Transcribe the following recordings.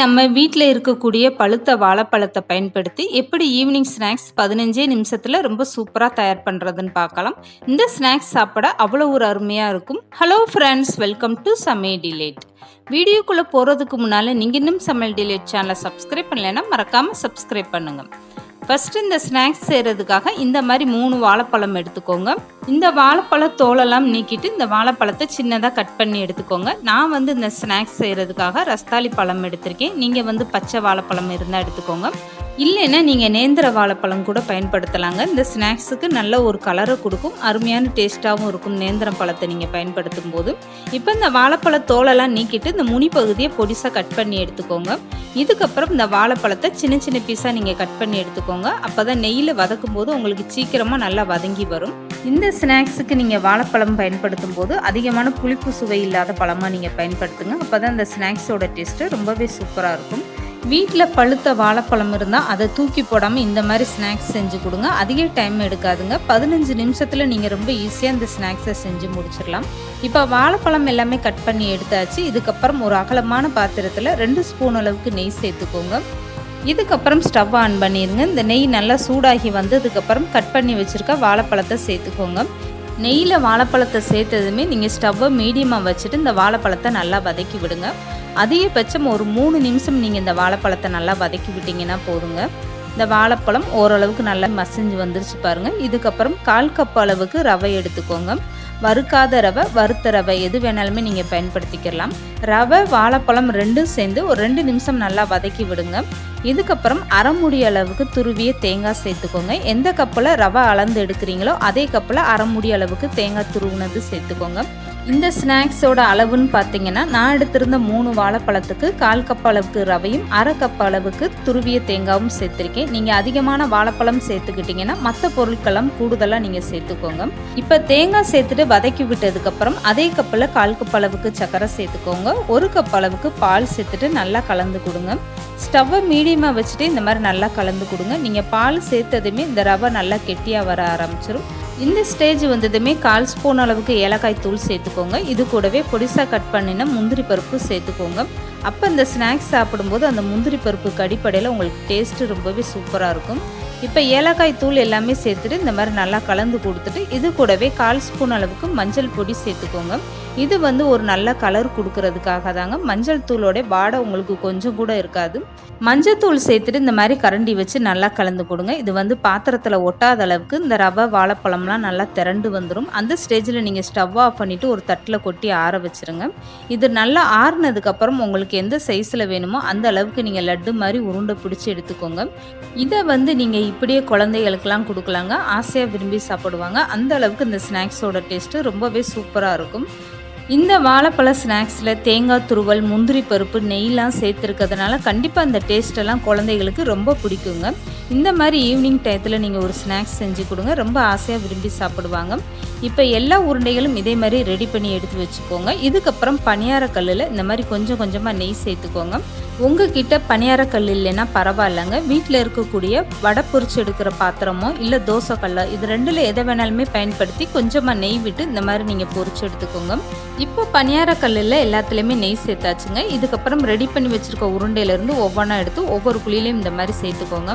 நம்ம வீட்டில் இருக்கக்கூடிய பழுத்த வாழைப்பழத்தை பயன்படுத்தி எப்படி ஈவினிங் ஸ்நாக்ஸ் பதினஞ்சே நிமிஷத்தில் ரொம்ப சூப்பராக தயார் பண்ணுறதுன்னு பார்க்கலாம். இந்த ஸ்நாக்ஸ் சாப்பிட அவ்வளோ ஒரு அருமையாக இருக்கும். Hello friends welcome to same delight வீடியோக்குள்ளே போகிறதுக்கு முன்னால் நீங்கள் இன்னும் சமையல் டிலேட் சேனலை சப்ஸ்கிரைப் பண்ணலைன்னா மறக்காமல் சப்ஸ்கிரைப் பண்ணுங்கள் ஃபஸ்ட்டு இந்த ஸ்நாக்ஸ் செய்கிறதுக்காக இந்த மாதிரி மூணு வாழைப்பழம் எடுத்துக்கோங்க. இந்த வாழைப்பழ தோலெல்லாம் நீக்கிட்டு இந்த வாழைப்பழத்தை சின்னதாக கட் பண்ணி எடுத்துக்கோங்க. நான் வந்து இந்த ஸ்நாக்ஸ் செய்கிறதுக்காக ரஸ்தாளி பழம் எடுத்திருக்கேன். நீங்கள் வந்து பச்சை வாழைப்பழம் இருந்தால் எடுத்துக்கோங்க. இல்லைன்னா நீங்கள் நேந்திர வாழைப்பழம் கூட பயன்படுத்தலாங்க. இந்த ஸ்நாக்ஸுக்கு நல்ல ஒரு கலரை கொடுக்கும். அருமையான டேஸ்ட்டாகவும் இருக்கும் நேந்திரம் பழத்தை நீங்கள் பயன்படுத்தும் போது இப்போ இந்த வாழைப்பழ தோலெல்லாம் நீக்கிட்டு இந்த முனி பகுதியை பொடிசாக கட் பண்ணி எடுத்துக்கோங்க. இதுக்கப்புறம் இந்த வாழைப்பழத்தை சின்ன சின்ன பீஸாக நீங்கள் கட் பண்ணி எடுத்துக்கோங்க. அப்போ தான் நெய்யில் வதக்கும் போது உங்களுக்கு சீக்கிரமாக நல்லா வதங்கி வரும். இந்த ஸ்நாக்ஸுக்கு நீங்கள் வாழைப்பழம் பயன்படுத்தும் போது அதிகமான புளிப்பு சுவை இல்லாத பழமாக நீங்கள் பயன்படுத்துங்க. அப்போ தான் இந்த ஸ்நாக்ஸோட டேஸ்ட்டு ரொம்பவே சூப்பராக இருக்கும். வீட்டில் பழுத்த வாழைப்பழம் இருந்தால் அதை தூக்கி போடாமல் இந்த மாதிரி ஸ்நாக்ஸ் செஞ்சு கொடுங்க. அதிக டைம் எடுக்காதுங்க. பதினஞ்சு நிமிஷத்தில் நீங்கள் ரொம்ப ஈஸியாக இந்த ஸ்நாக்ஸை செஞ்சு முடிச்சிடலாம். இப்போ வாழைப்பழம் எல்லாமே கட் பண்ணி எடுத்தாச்சு. இதுக்கப்புறம் ஒரு அகலமான பாத்திரத்தில் ரெண்டு ஸ்பூன் அளவுக்கு நெய் சேர்த்துக்கோங்க. இதுக்கப்புறம் ஸ்டவ் ஆன் பண்ணிடுங்க இந்த நெய் நல்லா சூடாகி வந்ததுக்கப்புறம் கட் பண்ணி வச்சுருக்க வாழைப்பழத்தை சேர்த்துக்கோங்க. நெய்யில் வாழைப்பழத்தை சேர்த்ததுமே நீங்கள் ஸ்டவ்வை மீடியமாக வச்சுட்டு இந்த வாழைப்பழத்தை நல்லா வதக்கி விடுங்க. அதிகபட்சம் ஒரு மூணு நிமிஷம் நீங்கள் இந்த வாழைப்பழத்தை நல்லா வதக்கி விட்டிங்கன்னா போதுங்க. இந்த வாழைப்பழம் ஓரளவுக்கு நல்லா மசிஞ்சு வந்துருச்சு பாருங்கள் இதுக்கப்புறம் கால் கப் அளவுக்கு ரவை எடுத்துக்கோங்க. வறுக்காத ரவை வறுத்த ரவை எது வேணாலுமே நீங்கள் பயன்படுத்திக்கலாம். ரவை வாழைப்பழம் ரெண்டும் சேர்ந்து ஒரு ரெண்டு நிமிஷம் நல்லா வதக்கி விடுங்க. இதுக்கப்புறம் அரை முடி அளவுக்கு துருவிய தேங்காய் சேர்த்துக்கோங்க. எந்த கப்பில் ரவை அளந்து எடுக்கிறீங்களோ அதே கப்பில் அரை முடி அளவுக்கு தேங்காய் துருவினது சேர்த்துக்கோங்க. இந்த ஸ்நாக்ஸோட அளவுன்னு பார்த்தீங்கன்னா நான் எடுத்திருந்த மூணு வாழைப்பழத்துக்கு கால் கப் அளவுக்கு ரவையும் அரை கப் அளவுக்கு துருவிய தேங்காயும் சேர்த்துருக்கேன். நீங்கள் அதிகமான வாழைப்பழம் சேர்த்துக்கிட்டிங்கன்னா மற்ற பொருட்களெல்லாம் கூடுதலாக நீங்கள் சேர்த்துக்கோங்க. இப்போ தேங்காய் சேர்த்துட்டு வதக்கி விட்டதுக்கப்புறம் அதே கப்பில் கால் கப் அளவுக்கு சர்க்கரை சேர்த்துக்கோங்க. ஒரு கப் அளவுக்கு பால் சேர்த்துட்டு நல்லா கலந்து கொடுங்க. ஸ்டவ்வை மீடியமாக வச்சுட்டு இந்த மாதிரி நல்லா கலந்து கொடுங்க. நீங்கள் பால் சேர்த்ததுமே இந்த ரவை நல்லா கெட்டியாக வர ஆரம்பிச்சிடும் இந்த ஸ்டேஜ் வந்ததுமே கால் ஸ்பூன் அளவுக்கு ஏலக்காய் தூள் சேர்த்துக்கோங்க. இது கூடவே பொடிசாக கட் பண்ணின முந்திரி பருப்பு சேர்த்துக்கோங்க. அப்போ இந்த ஸ்நாக்ஸ் சாப்பிடும்போது அந்த முந்திரி பருப்புக்கு அடிப்படையில் உங்களுக்கு டேஸ்ட்டு ரொம்பவே சூப்பராக இருக்கும். இப்போ ஏலக்காய் தூள் எல்லாமே சேர்த்துட்டு இந்த மாதிரி நல்லா கலந்து கொடுத்துட்டு இது கூடவே கால் ஸ்பூன் அளவுக்கு மஞ்சள் பொடி சேர்த்துக்கோங்க. இது வந்து ஒரு நல்ல கலர் கொடுக்கறதுக்காக தாங்க. மஞ்சள் தூளோட வாடை உங்களுக்கு கொஞ்சம் கூட இருக்காது. மஞ்சள் தூள் சேர்த்துட்டு இந்த மாதிரி கரண்டி வச்சு நல்லா கலந்து கொடுங்க. இது வந்து பாத்திரத்தில் ஒட்டாத அளவுக்கு இந்த ரவை வாழைப்பழம்லாம் நல்லா திரண்டு வந்துடும் அந்த ஸ்டேஜில் நீங்கள் ஸ்டவ் ஆஃப் பண்ணிவிட்டு ஒரு தட்டில் கொட்டி ஆற வச்சுருங்க. இது நல்லா ஆறுனதுக்கப்புறம் உங்களுக்கு எந்த சைஸில் வேணுமோ அந்த அளவுக்கு நீங்கள் லட்டு மாதிரி உருண்டை பிடிச்சி எடுத்துக்கோங்க. இதை வந்து நீங்கள் இப்படியே குழந்தைகளுக்கெல்லாம் கொடுக்கலாங்க. ஆசையாக விரும்பி சாப்பிடுவாங்க. அந்த அளவுக்கு இந்த ஸ்நாக்ஸோட டேஸ்ட்டு ரொம்பவே சூப்பராக இருக்கும். இந்த வாழைப்பழ ஸ்நாக்ஸில் தேங்காய் துருவல் முந்திரி பருப்பு நெய்லாம் சேர்த்துருக்கிறதுனால கண்டிப்பாக அந்த டேஸ்ட்டெல்லாம் குழந்தைகளுக்கு ரொம்ப பிடிக்குங்க. இந்த மாதிரி ஈவினிங் டயத்தில் நீங்கள் ஒரு ஸ்நாக்ஸ் செஞ்சு கொடுங்க. ரொம்ப ஆசையாக விரும்பி சாப்பிடுவாங்க. இப்போ எல்லா உருண்டைகளும் இதே மாதிரி ரெடி பண்ணி எடுத்து வச்சுக்கோங்க. இதுக்கப்புறம் பணியார கல்லில் இந்த மாதிரி கொஞ்சம் கொஞ்சமாக நெய் சேர்த்துக்கோங்க. உங்ககிட்ட பணியார கல் இல்லைன்னா பரவாயில்லைங்க. வீட்டில் இருக்கக்கூடிய வடை பொறிச்சு எடுக்கிற பாத்திரமோ இல்லை தோசை கல்லோ இது ரெண்டில் எதை வேணாலுமே பயன்படுத்தி கொஞ்சமாக நெய் விட்டு இந்த மாதிரி நீங்கள் பொறிச்சு எடுத்துக்கோங்க. இப்போ பணியார கல்லில் எல்லாத்துலேயுமே நெய் சேர்த்தாச்சுங்க. இதுக்கப்புறம் ரெடி பண்ணி வச்சுருக்க உருண்டையிலேருந்து ஒவ்வொன்றா எடுத்து ஒவ்வொரு குழியிலையும் இந்த மாதிரி சேர்த்துக்கோங்க.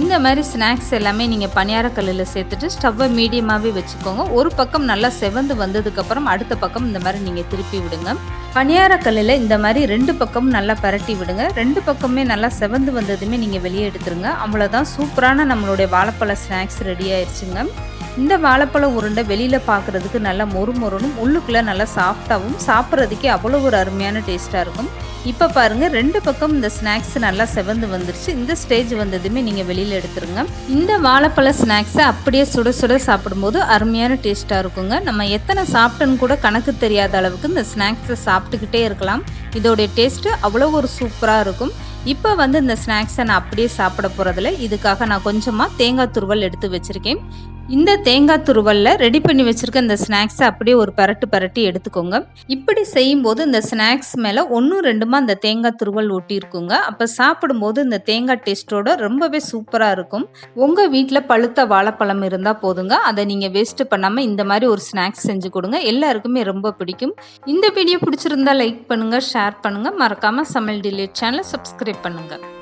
இந்த மாதிரி ஸ்நாக்ஸ் எல்லாமே நீங்கள் பணியார கல்லில் சேர்த்துட்டு ஸ்டவ்வை மீடியமாகவே வச்சுக்கோங்க. ஒரு பக்கம் நல்லா செவந்து வந்ததுக்கப்புறம் அடுத்த பக்கம் இந்த மாதிரி நீங்கள் திருப்பி விடுங்க. பணியாரக்கல்லில் இந்த மாதிரி ரெண்டு பக்கமும் நல்லா பரட்டி விடுங்க. ரெண்டு பக்கமே நல்லா செவந்து வந்ததுமே நீங்கள் வெளியே எடுத்துருங்க. அவ்வளோதான் சூப்பரான நம்மளுடைய வாழைப்பழ ஸ்நாக்ஸ் ரெடி ஆயிடுச்சுங்க இந்த வாழைப்பழ உருண்டை வெளியில் பார்க்குறதுக்கு நல்லா மொறு மொறுனும் உள்ளுக்குள்ளே நல்லா சாஃப்டாகவும் சாப்பிட்றதுக்கே அவ்வளோ ஒரு அருமையான டேஸ்ட்டாக இருக்கும். இப்போ பாருங்கள் ரெண்டு பக்கம் இந்த ஸ்நாக்ஸ் நல்லா செவந்து வந்துருச்சு. இந்த ஸ்டேஜ் வந்ததுமே நீங்கள் வெளியில் எடுத்துருங்க. இந்த வாழைப்பழ ஸ்நாக்ஸை அப்படியே சுட சுட சாப்பிடும்போது அருமையான டேஸ்ட்டாக இருக்குங்க. நம்ம எத்தனை சாப்பிட்டோன்னு கூட கணக்கு தெரியாத அளவுக்கு இந்த ஸ்நாக்ஸை சாப்பிட்டுக்கிட்டே இருக்கலாம். இதோடைய டேஸ்ட்டு அவ்வளோ ஒரு சூப்பராக இருக்கும். இப்போ வந்து இந்த ஸ்நாக்ஸை நான் அப்படியே சாப்பிட போகிறதில்ல இதுக்காக நான் கொஞ்சமாக தேங்காய் துருவல் எடுத்து வச்சுருக்கேன். இந்த தேங்காய் துருவலில் ரெடி பண்ணி வச்சிருக்க இந்த ஸ்நாக்ஸை அப்படியே ஒரு பரட்டு பரட்டி எடுத்துக்கோங்க. இப்படி செய்யும்போது இந்த ஸ்நாக்ஸ் மேலே ஒன்றும் ரெண்டுமா இந்த தேங்காய் துருவல் ஒட்டியிருக்குங்க. அப்போ சாப்பிடும்போது இந்த தேங்காய் டேஸ்ட்டோட ரொம்பவே சூப்பராக இருக்கும். உங்கள் வீட்டில் பழுத்த வாழைப்பழம் இருந்தால் போதுங்க. அதை நீங்கள் வேஸ்ட்டு பண்ணாமல் இந்த மாதிரி ஒரு ஸ்நாக்ஸ் செஞ்சு கொடுங்க. எல்லாருக்குமே ரொம்ப பிடிக்கும். இந்த வீடியோ பிடிச்சிருந்தா லைக் பண்ணுங்கள் ஷேர் பண்ணுங்கள் மறக்காமல் சமையல் டிலேட் சேனலை சப்ஸ்கிரைப் பண்ணுங்கள்